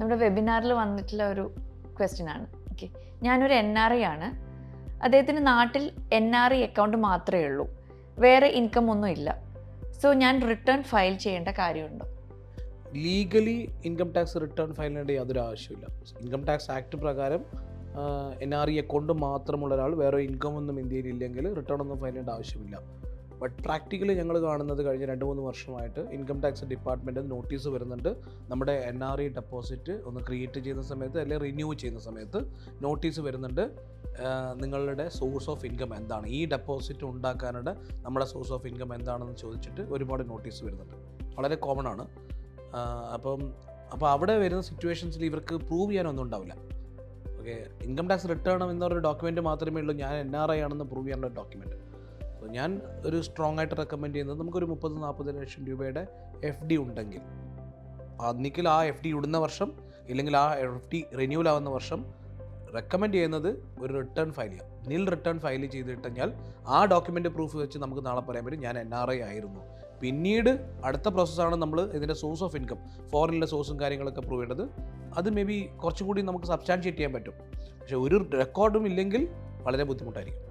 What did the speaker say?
നമ്മുടെ വെബിനാറിൽ വന്നിട്ടുള്ള ഒരു ക്വസ്റ്റ്യൻ ആണ്. ഓക്കെ ഞാനൊരു എൻ ആർ ഐ ആണ്. അദ്ദേഹത്തിന് നാട്ടിൽ എൻ ആർ ഐ അക്കൗണ്ട് മാത്രമേ ഉള്ളൂ. വേറെ ഇൻകം ഒന്നും ഇല്ല. സോ ഞാൻ റിട്ടേൺ ഫയൽ ചെയ്യേണ്ട കാര്യമുണ്ടോ? Legally income tax return file ചെയ്യേണ്ട യാതൊരു ആവശ്യമില്ല ഇൻകം ടാക്സ് ആക്ട് പ്രകാരം എൻ ആർ ഇ അക്കൗണ്ട് മാത്രമുള്ള ഒരാൾ വേറെ ഇൻകം ഒന്നും ഇന്ത്യയിൽ ഇല്ലെങ്കിൽ റിട്ടേൺ ഒന്നും ഫയൽ ചെയ്യേണ്ട ആവശ്യമില്ല. ബട്ട് പ്രാക്ടിക്കലി ഞങ്ങൾ കാണുന്നത് കഴിഞ്ഞ രണ്ട് മൂന്ന് വർഷമായിട്ട് ഇൻകം ടാക്സ് ഡിപ്പാർട്ട്മെന്റ് നോട്ടീസ് വരുന്നുണ്ട്. നമ്മുടെ എൻ ആർ ഇ ഡെപ്പോസിറ്റ് ഒന്ന് ക്രിയേറ്റ് ചെയ്യുന്ന സമയത്ത് അല്ലെങ്കിൽ റിന്യൂ ചെയ്യുന്ന സമയത്ത് നോട്ടീസ് വരുന്നുണ്ട്. നിങ്ങളുടെ സോഴ്സ് ഓഫ് ഇൻകം എന്താണ്? ഈ ഡെപ്പോസിറ്റ് ഉണ്ടാക്കാനുള്ള നമ്മുടെ സോഴ്സ് ഓഫ് ഇൻകം എന്താണെന്ന് ചോദിച്ചിട്ട് ഒരുപാട് നോട്ടീസ് വരുന്നുണ്ട്. വളരെ കോമൺ ആണ്. അപ്പം അപ്പോൾ അവിടെ വരുന്ന സിറ്റുവേഷൻസിൽ ഇവർക്ക് പ്രൂവ് ചെയ്യാനൊന്നും ഉണ്ടാവില്ല. ഓക്കെ ഇൻകം ടാക്സ് റിട്ടേൺ എന്നൊരു ഡോക്യുമെന്റ് മാത്രമേ ഉള്ളൂ. ഞാൻ എൻ ആർ ഐ ആണെന്ന് പ്രൂവ് ചെയ്യാനുള്ള ഡോക്യുമെന്റ് ഞാൻ ഒരു സ്ട്രോങ് ആയിട്ട് റെക്കമെൻഡ് ചെയ്യുന്നത് നമുക്കൊരു മുപ്പത് നാൽപ്പത് ലക്ഷം രൂപയുടെ എഫ് ഡി ഉണ്ടെങ്കിൽ. ഒന്നിക്കിൽ ആ എഫ് ഡി ഇടുന്ന വർഷം ഇല്ലെങ്കിൽ ആ എഫ് ഡി റിന്യൂവൽ ആവുന്ന വർഷം റെക്കമെൻഡ് ചെയ്യുന്നത് ഒരു റിട്ടേൺ ഫയൽ ചെയ്യാം നിൽ റിട്ടേൺ ഫയൽ ചെയ്തിട്ട് കഴിഞ്ഞാൽ ആ ഡോക്യുമെന്റ് പ്രൂഫ് വെച്ച് നമുക്ക് നാളെ പറയാൻ പറ്റും. ഞാൻ എൻ ആർ ഐ ആയിരുന്നു. പിന്നീട് അടുത്ത പ്രോസസ്സാണ് നമ്മൾ ഇതിന്റെ സോഴ്സ് ഓഫ് ഇൻകം ഫോറിനിലെ സോഴ്സും കാര്യങ്ങളൊക്കെ പ്രൂവ് ചെയ്യേണ്ടത്. അത് മേ ബി കുറച്ചും കൂടി നമുക്ക് സബ്സ്റ്റാൻഷിയേറ്റ് ചെയ്യാൻ പറ്റും. പക്ഷേ ഒരു റെക്കോർഡും ഇല്ലെങ്കിൽ വളരെ ബുദ്ധിമുട്ടായിരിക്കും.